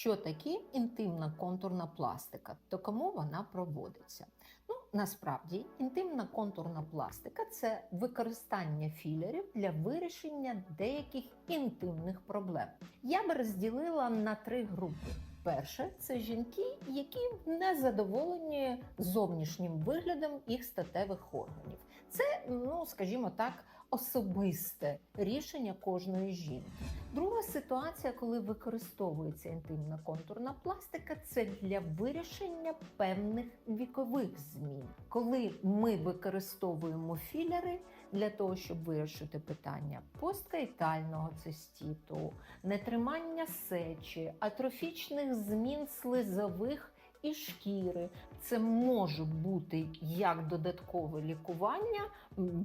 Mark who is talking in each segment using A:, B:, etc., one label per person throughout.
A: Що таке інтимна контурна пластика та кому вона проводиться? Ну, насправді, інтимна контурна пластика це використання філерів для вирішення деяких інтимних проблем. Я би розділила на три групи. Перше це жінки, які не задоволені зовнішнім виглядом їх статевих органів. Це, ну скажімо так, особисте рішення кожної жінки. Друга ситуація, коли використовується інтимна контурна пластика, це для вирішення певних вікових змін. Коли ми використовуємо філери для того, щоб вирішити питання посткайтального цистіту, нетримання сечі, атрофічних змін слизових і шкіри. Це може бути як додаткове лікування,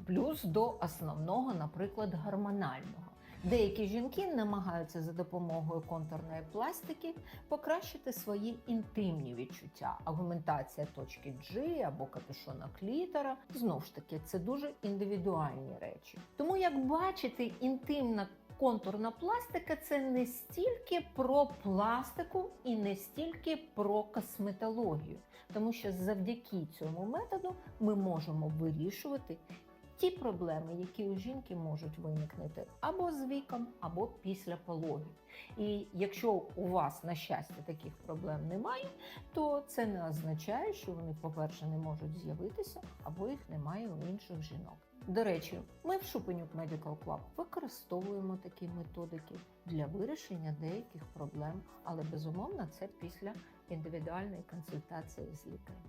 A: плюс до основного, наприклад, гормонального. Деякі жінки намагаються за допомогою контурної пластики покращити свої інтимні відчуття. Агументація точки G або капюшона клітора. Знову ж таки, це дуже індивідуальні речі. Тому, як бачите, інтимна контурна пластика це не стільки про пластику і не стільки про косметологію, тому що завдяки цьому методу ми можемо вирішувати ті проблеми, які у жінки можуть виникнути або з віком, або після пологів. І якщо у вас, на щастя, таких проблем немає, то це не означає, що вони, по-перше, не можуть з'явитися, або їх немає у інших жінок. До речі, ми в Шупенюк Medical Club використовуємо такі методики для вирішення деяких проблем, але безумовно це після індивідуальної консультації з лікарем.